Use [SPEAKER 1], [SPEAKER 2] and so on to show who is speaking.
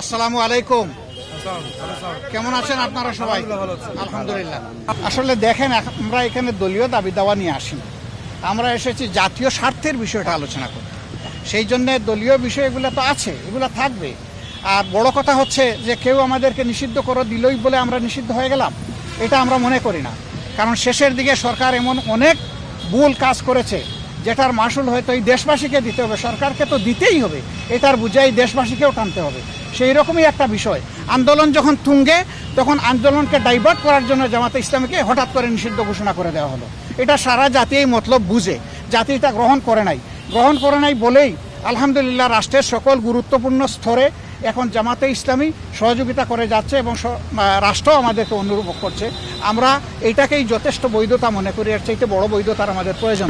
[SPEAKER 1] আসসালামু আলাইকুম। কেমন আছেন আপনারা সবাই? আলহামদুলিল্লাহ আসলে দেখেন আমরা এখানে দলীয় দাবি দাওয়া নিয়ে আসিনি আমরা এসেছি জাতীয় স্বার্থের বিষয়টা আলোচনা করতে। সেই জন্য দলীয় বিষয়গুলো তো আছে এগুলো থাকবে। আর বড় কথা হচ্ছে যে কেউ আমাদেরকে নিষিদ্ধ করে দিলই বলে আমরা নিষিদ্ধ হয়ে গেলাম। এটা আমরা মনে করি না। কারণ শেষের দিকে সরকার এমন অনেক ভুল কাজ করেছে যেটার মাসুল হয়তো এই দেশবাসীকে দিতে হবে। সরকারকে তো দিতেই হবে। এটার বুঝাই দেশবাসীকেও টানতে হবে। সেই রকমই একটা বিষয়। আন্দোলন যখন তুঙ্গে, তখন আন্দোলনকে ডাইভার্ট করার জন্য জামাতে ইসলামীকে হঠাৎ করে নিষিদ্ধ ঘোষণা করে দেওয়া হলো। এটা সারা জাতি এই মতলব বুঝে। জাতি এটা গ্রহণ করে নাই। গ্রহণ করে নাই বলেই আলহামদুলিল্লাহ রাষ্ট্রের সকল গুরুত্বপূর্ণ স্তরে এখন জামাতে ইসলামী সহযোগিতা করে যাচ্ছে এবং রাষ্ট্র আমাদেরকে অনুরূপ করছে। আমরা এইটাকেই যথেষ্ট বৈধতা মনে করি। এর চাইতে বড় বৈধতার আমাদের প্রয়োজন।